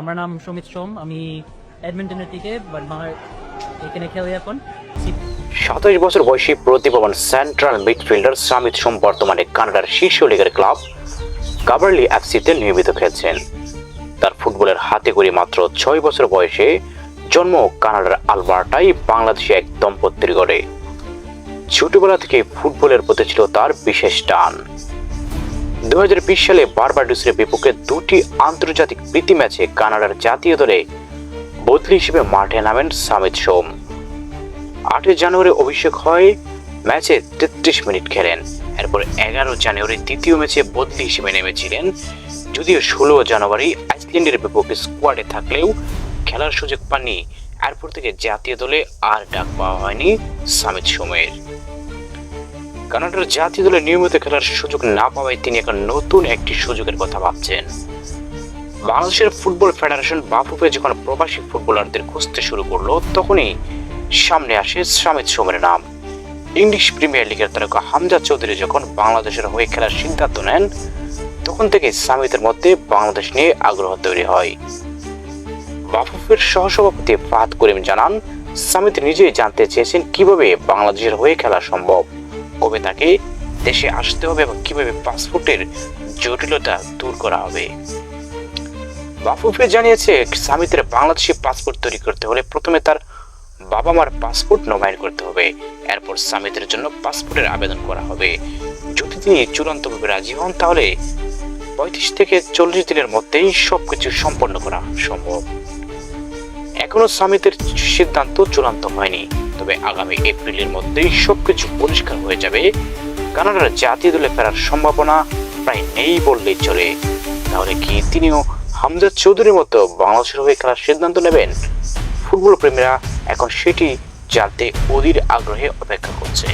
আমার নাম সমিত সোম, আমি এডমিন্টনের থেকে এখানে খেলি এখন। সাতাশ বছর বয়সী প্রতিভাবান সেন্ট্রাল মিডফিল্ডার সামিত সোম বর্তমানে কানাডার শীর্ষ লিগের ক্লাব কাবার্লি এফসিতে নিয়মিত খেলছেন। তার ফুটবলের হাতে করে মাত্র ছয় বছর বয়সে জন্ম কানাডার আলবার্টাই, বাংলাদেশে এক দম্পতির গড়ে। ছোটবেলা থেকে ফুটবলের প্রতি ছিল তার বিশেষ টান। দু হাজার বিশ সালে বারবাডোসের বিপক্ষে দুটি আন্তর্জাতিক প্রীতি ম্যাচে কানাডার জাতীয় দলে বদলি হিসেবে মাঠে নামেন সামিত সোম। আটই জানুয়ারি অভিষেক হয়, ম্যাচে তেত্রিশ মিনিট খেলেন। এরপর এগারো জানুয়ারি দ্বিতীয় ম্যাচে বদলি হিসেবে নেমেছিলেন। যদিও ষোলো জানুয়ারি আইসল্যান্ডের বিপক্ষে স্কোয়াডে থাকলেও খেলার সুযোগ পাননি। এরপর থেকে জাতীয় দলে আর ডাক পাওয়া হয়নি সামিত সোমের। কানাডার জাতীয় দলে নিয়মিত খেলার সুযোগ না পাওয়ায় তিনি এখন নতুন একটি সুযোগের কথা ভাবছেন। বাংলাদেশের ফুটবল ফেডারেশন বাফুফে যখন প্রবাসী ফুটবলারদের খুঁজতে শুরু করল, তখনই সামনে আসে সামিত সোমের নাম। ইংলিশ প্রিমিয়ার লিগের তারকা হামজা চৌধুরী যখন বাংলাদেশের হয়ে খেলার সিদ্ধান্ত নেন, তখন থেকে সামিতের মধ্যে বাংলাদেশ নিয়ে আগ্রহ তৈরি হয়। বাফুফের সহসভাপতি ফাহাদ করিম জানান, সামিত নিজেই জানতে চেয়েছেন কীভাবে বাংলাদেশের হয়ে খেলা সম্ভব। কবে তাকে দেশে আসতে হবে এবং কীভাবে পাসপোর্টের জটিলতা দূর করা হবে? বাফুফে জানিয়েছে, সামিতের বাংলাদেশি পাসপোর্ট তৈরি করতে হলে প্রথমে তার বাবা মার পাসপোর্ট নবায়ন করতে হবে। এরপর সামিতের জন্য পাসপোর্টের আবেদন করা হবে। যদি তিনি চূড়ান্তভাবে রাজি হন, তাহলে পঁয়ত্রিশ থেকে চল্লিশ দিনের মধ্যেই সবকিছু সম্পন্ন করা সম্ভব। এখনও সামিতের সিদ্ধান্ত চূড়ান্ত হয়নি। তবে আগামী এপ্রিলের মধ্যেই সবকিছু পরিষ্কার হয়ে যাবে। কানাডার জাতীয় দলে ফেরার সম্ভাবনা প্রায় নেই বললেই চলে। তাহলে কি তিনিও হামজা চৌধুরীর মতো বাংলাদেশের হয়ে খেলার সিদ্ধান্ত নেবেন? ফুটবল প্রেমীরা এখন সেটি জানতে অধীর আগ্রহে অপেক্ষা করছে।